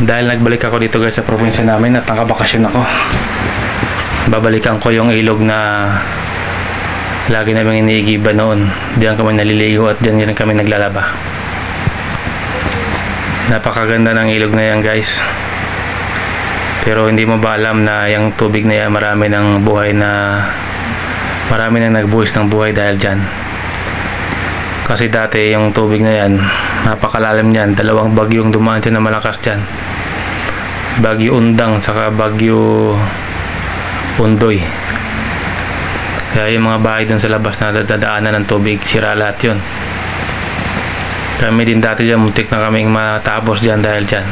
Dahil nagbalik ako dito guys sa probinsya namin at nakabakasyon ako. Babalikan ko yung ilog na lagi namin iniigiba noon. Diyan kami naliligo at diyan din kami naglalaba. Napakaganda ng ilog na yan guys. Pero hindi mo ba alam na yung tubig na yan marami ng buhay na marami na nagbuhis ng buhay dahil dyan. Kasi dati yung tubig na yan, napakalalim niyan. Dalawang bagyong dumaan dyan na malakas dyan. Bagyo Undang saka Bagyo Undoy. Kaya yung mga bahay dun sa labas na dadaanan ng tubig, sira lahat yun. Kami din dati dyan, muntik na kaming matapos dyan dahil dyan.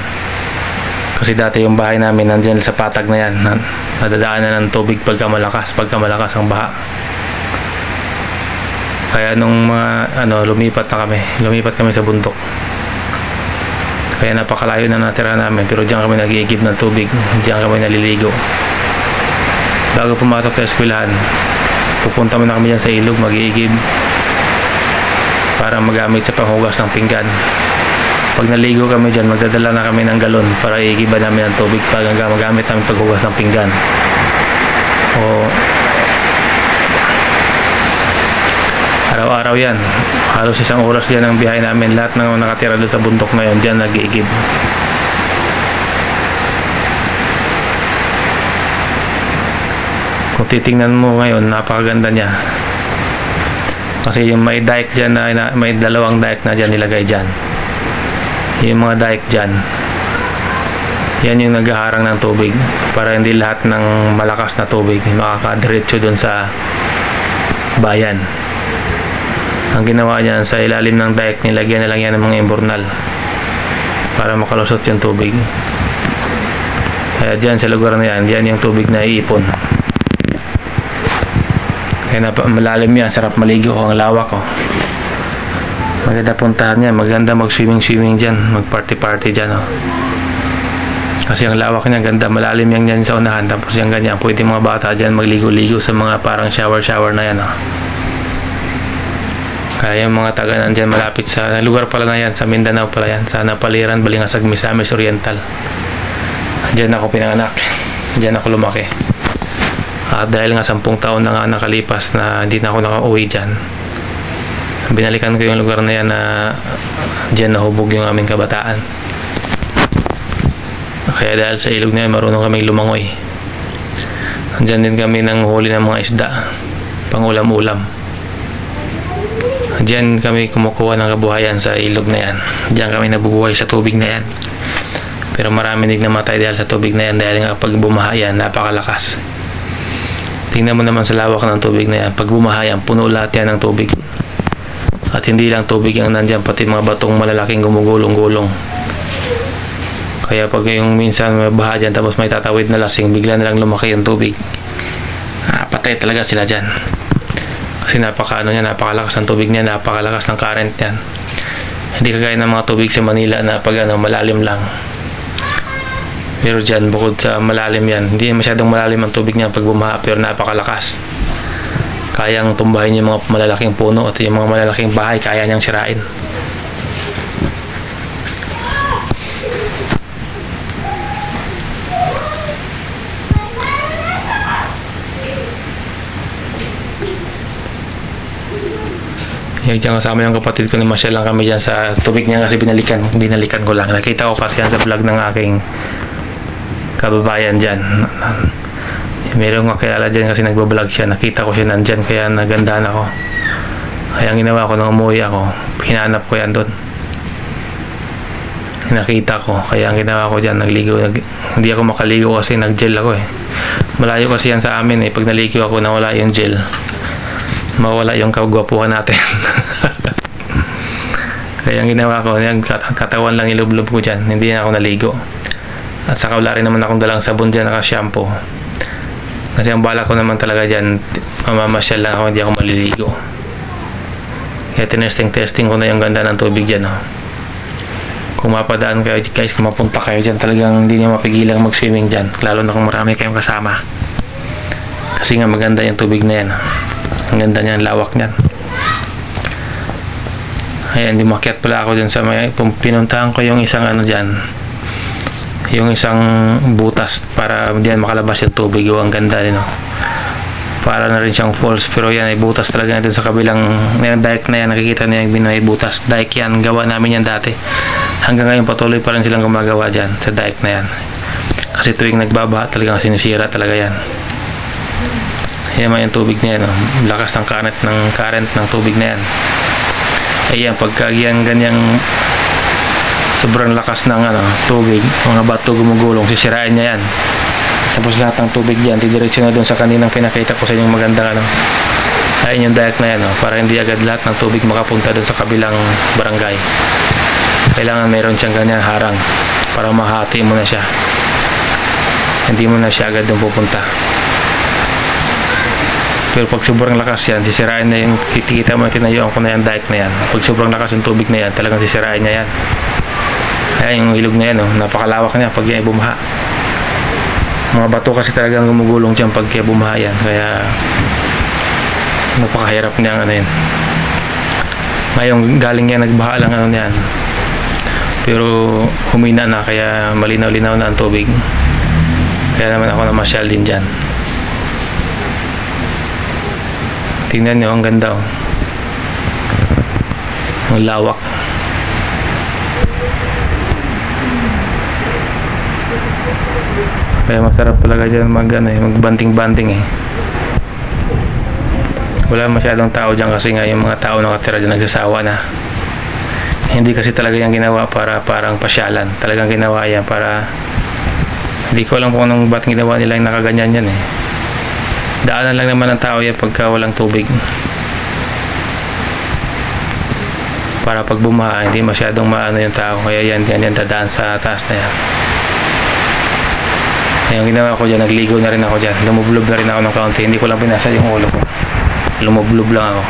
Kasi dati yung bahay namin nandyan sa patag na yan, na, nadadaanan ng tubig pagka malakas, pagka malakas ang baha. Kaya nung mga ano, lumipat na kami, lumipat kami sa bundok. Kaya napakalayo na natira namin, pero diyan kami nagigib ng tubig, diyan kami naliligo. Bago pumasok sa eskwelahan, pupunta muna kami dyan sa ilog, mag-iigib para magamit sa panghugas ng pinggan. Pag naligo kami dyan, magdadala na kami ng galon para iigiban namin ng tubig pag hanggang magamit namin paghugas ng pinggan. O yan. Halos isang oras dyan ang biyahe namin. Lahat ng nakatira doon sa bundok na yun, dyan nag-iigib. Kung titingnan mo ngayon, napakaganda niya. Kasi yung may dike dyan na, may dalawang dike na dyan nilagay dyan. Yung mga dike dyan, yan yung naghaharang ng tubig para hindi lahat ng malakas na tubig makakadiretso dun sa bayan. Ang ginawa niyan sa ilalim ng dike, nilagyan na lang yan ng mga imbornal para makalusot yung tubig. Kaya dyan sa lugar na yan, yan yung tubig na iipon. Kaya napa, malalim yan, sarap maligo ang lawak ko. Maganda puntahan yan, maganda mag-swimming-swimming dyan, mag-party-party dyan. Oh. Kasi ang lawak niya, ganda, malalim yan yan sa unahan. Tapos yung ganyan, pwede mga bata dyan magligo-ligo sa mga parang shower-shower na yan. Oh. Kaya yung mga taga nandyan malapit sa lugar pala na yan, sa Mindanao pala yan, sa Napaliran, Balingasag, Misamis Oriental. Diyan ako pinanganak. Diyan ako lumaki. At dahil nga sampung taon na nga nakalipas na hindi na ako nakauwi dyan, binalikan ko yung lugar na yan na diyan nahubog yung aming kabataan. Kaya dahil sa ilog na yan, marunong kaming lumangoy. Diyan din kami nang huli ng mga isda, pangulam-ulam. Diyan kami kumukuha ng kabuhayan sa ilog na yan. Diyan kami nabubuhay sa tubig na yan. Pero marami din namatay dahil sa tubig na yan dahil nga pag bumaha yan, napakalakas. Tingnan mo naman sa lawak ng tubig na yan. Pag bumaha yan, puno lahat yan ng tubig. At hindi lang tubig ang nandyan, pati mga batong malalaking gumugulong-gulong. Kaya pag yung minsan may baha dyan, tapos may tatawid na lasing, bigla na lang lumaki yung tubig. Ah, patay talaga sila dyan. Kasi napaka ano niya, napakalakas ng tubig niya, napakalakas ng current niyan. Hindi kagaya ng mga tubig sa Manila na pag ano, malalim lang. Pero dyan, bukod sa malalim yan, hindi masyadong malalim ang tubig niya pag bumaha, pero napakalakas. Kayang tumbahin yung mga malalaking puno at yung mga malalaking bahay, kaya niyang sirain. Yung dyan kasama yung kapatid ko ni Marshall lang kami dyan sa tubig niya kasi binalikan, binalikan ko lang. Nakita ko kasi yan sa vlog ng aking kababayan dyan. Meron nga kilala dyan kasi nagbablog siya. Nakita ko siya nandyan kaya nagandahan ako. Kaya ang ginawa ko nung umuwi ako, hinanap ko yan doon. Nakita ko. Kaya ang ginawa ko dyan, nagligo. Nag, hindi ako makaligo kasi nag-gel ako eh. Malayo kasi yan sa amin eh. Pag naligo ako, nawala yung gel mawala yung kagwapuhan natin. Kaya ang ginawa ko, yung kat- katawan lang ilublob ko dyan. Hindi na ako naligo. At saka wala rin naman akong dalang sabon dyan, naka-shampoo. Kasi ang bala ko naman talaga dyan, mamamasyal lang ako, hindi ako maliligo. Kaya tinesting-testing ko na yung ganda ng tubig dyan. Oh. Kung mapadaan kayo guys, kung mapunta kayo dyan, talagang hindi niyo mapigilang mag-swimming dyan. Lalo na kung marami kayong kasama. Kasi nga maganda yung tubig na yan. oh. Ang ganda niyan, lawak niyan. Ayan, lumakyat pala ako dyan sa may, pinuntahan ko yung isang ano dyan. yung isang butas para hindi yan makalabas yung tubig yung ang ganda din no? para na rin siyang falls pero yan ay butas talaga natin sa kabilang yung dike na yan nakikita niya yung may butas dike yan gawa namin yan dati hanggang ngayon patuloy pa rin silang gumagawa dyan sa dike na yan kasi tuwing nagbabaha talagang sinisira talaga yan yan man yung tubig na yan oh. lakas ng current ng current ng tubig na yan ayan pagka yan ganyang sobrang lakas ng ano, tubig, mga bato gumugulong, sisirain niya yan. Tapos lahat ng tubig diyan, didiretso na doon sa kaninang pinakita ko sa inyong magandang ano. Ayun yung dayak na yan, oh, para hindi agad lahat ng tubig makapunta doon sa kabilang barangay. Kailangan meron siyang ganyan harang para mahati mo na siya. Hindi mo na siya agad doon pupunta. Pero pag sobrang lakas yan, sisirain na yung kikita mo tinayuan ko na yung dike na yan. Pag sobrang lakas yung tubig na yan, talagang sisirain niya yan. Ayan yung ilog na yan, oh. napakalawak niya pag yan bumaha. Mga bato kasi talagang gumugulong dyan pag kaya bumaha yan. Kaya napakahirap niya ano yan. Ngayon galing yan nagbaha lang ano yan. Pero humina na kaya malinaw-linaw na ang tubig. Kaya naman ako namasyal din dyan. Tingnan nyo, ang ganda oh. Ang lawak. Kaya masarap talaga dyan mag, ano, eh, magbanting-banting eh. Wala masyadong tao dyan kasi nga yung mga tao nakatira dyan nagsasawa na. Hindi kasi talaga yung ginawa para parang pasyalan. Talagang ginawa yan para hindi ko alam kung anong ba't ginawa nila yung nakaganyan yan eh. Daanan lang naman ng tao yan pagka walang tubig. Para pag bumaha, hindi masyadong maano yung tao. Kaya yan, yan, yan dadaan sa taas na yan. Yung ginawa ko dyan, nagligo na rin ako dyan. Lumublob na rin ako ng kaunti. Hindi ko lang binasa yung ulo ko. Lumublob lang ako.